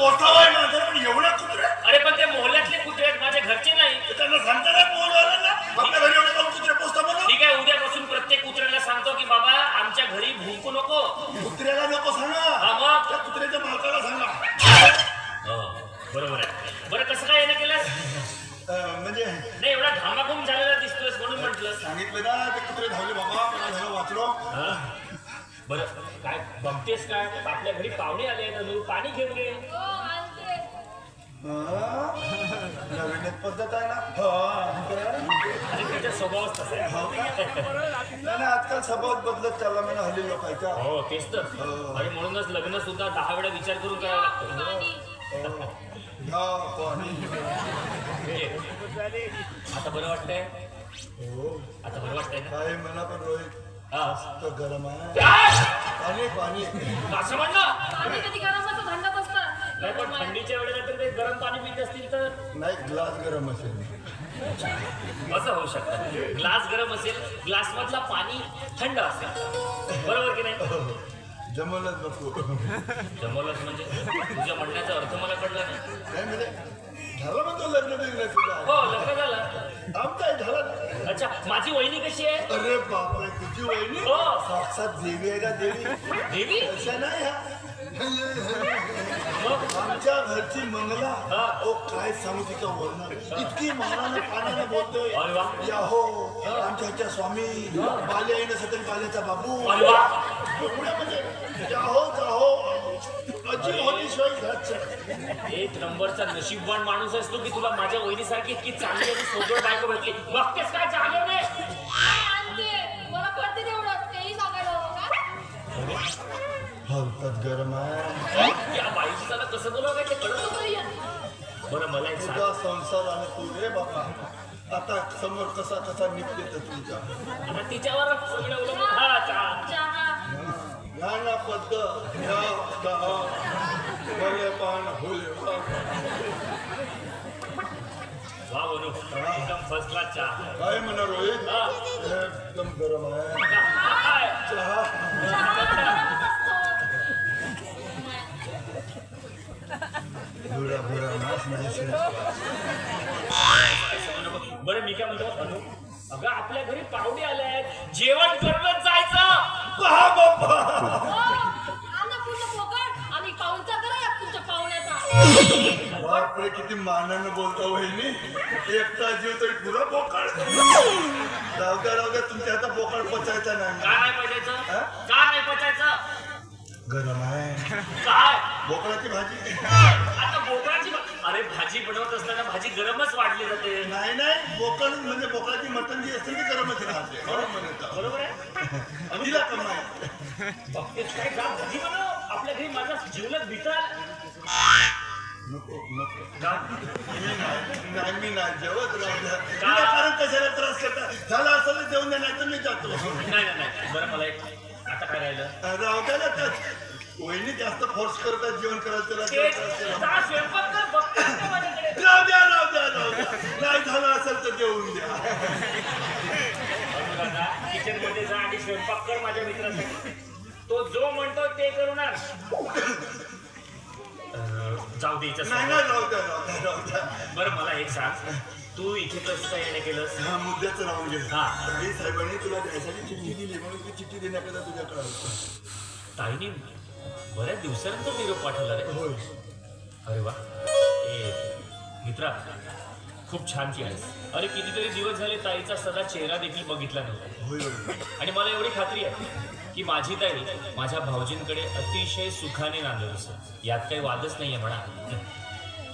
पोचावाय माझ्या पण एवढ्या कुत्रे अरे पण ते मोहल्ल्यातले कुत्रे आहेत माझ्या घरचे नाही. त्यांना सांगता ना बोलवायला आपल्या घरी एवढे करून कुत्रे पोचता म्हणून. ठीक आहे उद्यापासून प्रत्येक कुत्र्याला सांगतो की बाबा आमच्या घरी भुंकू नको. कुत्र्याला नको सांगा. हा मग? त्या कुत्र्याच्या मालकाला सांगा. हो बरोबर आहे. बरं कसं काय येणं केलंस? अं, म्हणजे? नाही एवढा घामाघूम झालेला दिसतोयस म्हणून म्हटलं. सांगितलं ना ते कुत्रे धावले बाबा मला झालं वाचलो? बरं काय बघतेस काय? आपल्या घरी पाहुणे आले आहेत अनु, पाणी घेऊन ये. हो? नवीन पद्धत आहे ना? हो. आणि त्याचा स्वभावच तसा आहे. हो का? नाही नाही, आजकाल स्वभाव बदलत चालला म्हणा हल्ली लोकांच्या हो तेच तर. आणि म्हणूनच लग्न सुद्धा दहा वेळा विचार करून करावं लागतं. पाणी. घ्या पाणी. ये. आता बरं वाटतंय? हो. आता बरं वाटतंय ना? काय म्हणा पण रोहित. हा. तो गरम आहे? पाणी पाणी. असं म्हणलं? पाणी कधी गरम असं नाही पण असतं थंडीच्या वेळेला तर ते गरम पाणी पित असतील तर? नाही ग्लास गरम असेल. असं होऊ शकतं. ग्लास गरम असेल ग्लास मधला पाणी थंड असेल. बरोबर की नाही? जमलच नको जमवलंच म्हणजे? तुझ्या म्हणण्याचा अर्थ मला कळला नाही. म्हणजे झालं म्हणतो लग्न बिग्न तुझा हो लग्न झालं. ना अच्छा माझी वहिनी कशी आहे? अरे बापरे तुझी वहिनी? हो. साक्षात देवी आहे का देवी? देवी? अशा नाही हा. मग? आमच्या घरची मंगला हा. ओ काय सांगू तिचं वर्णन इतकी मानानं पानानं बोलतोय. अरे वा. या हो आमच्या ह्याच्या स्वामी बाल्या येणं सतत बाल्याचा बाबू. अरे वा. एवढ्या म्हणजे जाहो जाहो एक नंबरचा नशीबवान माणूस आहेस तू की तुला माझ्या वहिनीसारखी इतकी चांगली आणि सोबत बायको भेटली. बघतेस काय चांगलं गरम आहे. या बाईची त्याला कसं बोलावं काय ते कळत. बरं मला एक सांग. तुझा संसार आणि तू रे बाबा आता समोर कसा कसा निघते तर तुझा आता तिच्यावर सगळं हा चहा चहा. ज्ञान पद्ध या. वा बनू एकदम फर्स्ट क्लास चहा काय म्हणा रोहित हा. एकदम गरम आहे काय? चहा नाही बरं मी काय म्हणतो अनु अगं आपल्या घरी पाहुणे आले आहेत. जेवण करूनच जायचं. पहा बाप्पा हो, आणा पूर्ण पोकळ. आणि पाहुणचा करा तुमच्या पाहुण्याचा. बापरे किती मानानं बोलता वहिनी. एकटा जीव तरी पुरा बोकाळ रावद्या रावद्या तुमच्या हातात बोकाळ पचायचा नाही. का नाही पचायचं? हा? का नाही पचायचं? गरम आहे. काय? बोकळाची भाजी. आता बोकडाची भा- अरे भाजी बनवत असताना भाजी गरमच वाढली जाते. नाही नाही बोकळ म्हणजे बोकळाची मटण जी असते ती गरमच राहते. बरोबर म्हणत. बरोबर आहे? तिला कम आहे. बघतेस काय जा भाजी बनव. आपल्या घरी माझा जीवलग का मी नाही नाही, मी नाही जेवत राहू कशाला त्रास करता झाला असं जेवण द्या नाही तर मी जातो नाही नाही बरं मला एक आता काय राहिलं राहू द्या ना वहिनी जास्त फोर्स करतात जेवण करायचं राहू द्या राहू द्या राहू द्या नाही झालं असेल तर देऊन द्या किचनमध्ये जा आणि स्वयंपाक कर माझ्या मित्रासाठी. तो जो म्हणतो ते करू जाऊ दे हिच्या नाही. नाही राहू द्या राहू द्या बरं मला एक सांग. तू इथे कसं काय येणं केलंस? हा मुद्द्याच राहून गेलं. हा. साहेबांनी तुला द्यायसाठी चिठ्ठी दिली म्हणून ती चिठ्ठी देण्याकरता तुझ्याकडे आलो. ताईने बऱ्याच दिवसानंतर निरोप पाठवला रे. होय. अरे वा. ए मित्रा खूप छान केलंस अरे कितीतरी दिवस झाले ताईचा सदा चेहरा देखील बघितला नव्हता. आणि मला एवढी खात्री आहे की माझी ताई माझ्या भाऊजींकडे अतिशय सुखाने नांदत असत. यात काही वादच नाहीये म्हणा.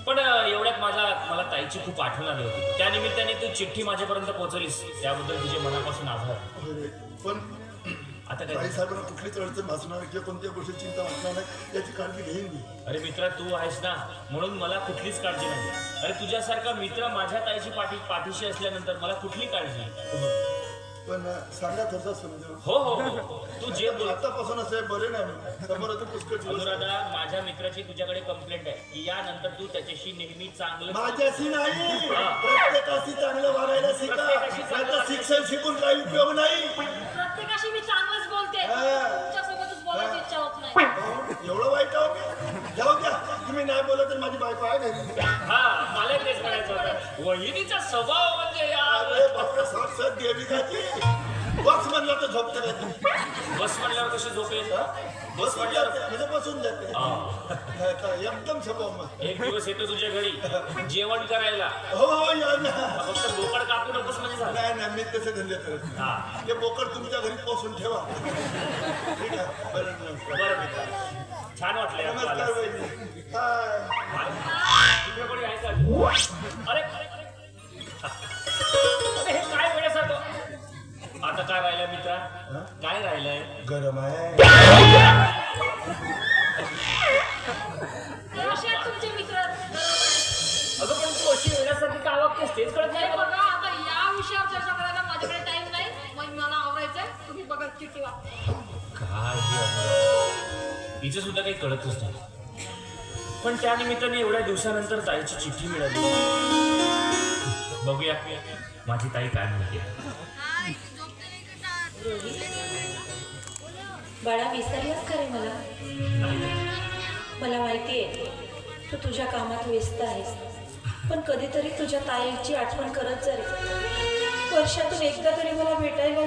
पण एवढ्यात माझ्या मला ताईची खूप आठवण आली होती. त्या निमित्ताने तू चिठ्ठी माझ्यापर्यंत पोहोचवलीस त्याबद्दल तुझे मनापासून आभार. पण आता काही काय साहेबांना कुठलीच अडचण भासणार किंवा कोणत्या गोष्टी चिंता वाटणार नाही याची काळजी घेईन मी. अरे मित्रा तू आहेस ना म्हणून मला कुठलीच काळजी नाही. अरे तुझ्यासारखा मित्र माझ्या ताईची पाठी पाठीशी असल्यानंतर मला कुठली काळजी नाही? पण सांगा थोडसा समजा हो हो हो. तू जे बोल आतापासून असं बरे नाही मी. समोर आता पुष्कळ दिवस आहे. अनुराधा माझ्या मित्राची तुझ्याकडे कंप्लेंट आहे. की यानंतर तू त्याच्याशी नेहमी चांगलं माझ्याशी नाही. प्रत्येकाशी चांगलं वागायला शिका. प्रत्येकाशी चांगलं आता शिक्षण शिकून काही उपयोग नाही प्रत्येकाशी मी चांगलंच बोलते हा. तुमच्यासोबतच बोलायची इच्छा होत नाही. अहो, एवढं वाईट आहो? जाऊ द्या. तुम्ही नाही बोलत तर माझी बायको आहे घरी हा मला तेच म्हणायचं होतं. वहिनीचा स्वभाव म्हणजे यार. अरे बापरे साक्षात देवी जाते. बस म्हणलं तर झोपते बस म्हणल्यावर कशी झोपेल बस म्हणल्यावर म्हणजे बसून जाते. नाही का, एकदम स्वभाव मग एक दिवस येतो तुझ्या घरी. जेवण करायला. हो हो या ना. फक्त बोकड कापू नकोस म्हणजे झालं. नाही नाही मी तसे धंदे करत नाही. हा. ते बोकड तुमच्या घरी पोसून ठेवा. ठीक आहे. बरं नमस्कार. बरं मित्र. छान वाटलं यार तू नमस्कार. वहिनी. हाय. तिकडे कोणी आहे का? अरे अरे हे काय राहिलंय? गरम आहे. कसे आहेत तुमचे मित्र. अगं पण तू अशी वेळासारखी का वागतेस तेच कळत हे नाही बघा आता या विषयावर चर्चा करायला माझ्याकडे टाइम नाही. मग मला आवरायचंय. तुम्ही बघा काय हे? हिचं सुद्धा काही कळतच नाही. पण त्या निमित्ताने एवढ्या दिवसानंतर ताईची चिठ्ठी मिळाली. बघूया. माझी ताई काय म्हणते? बाळा विसरलास का रे मला? मला माहिती आहे तू तुझ्या कामात व्यस्त आहेस. पण कधीतरी तुझ्या ताईची आठवण करत जरी वर्षातून एकदा तरी मला भेटायला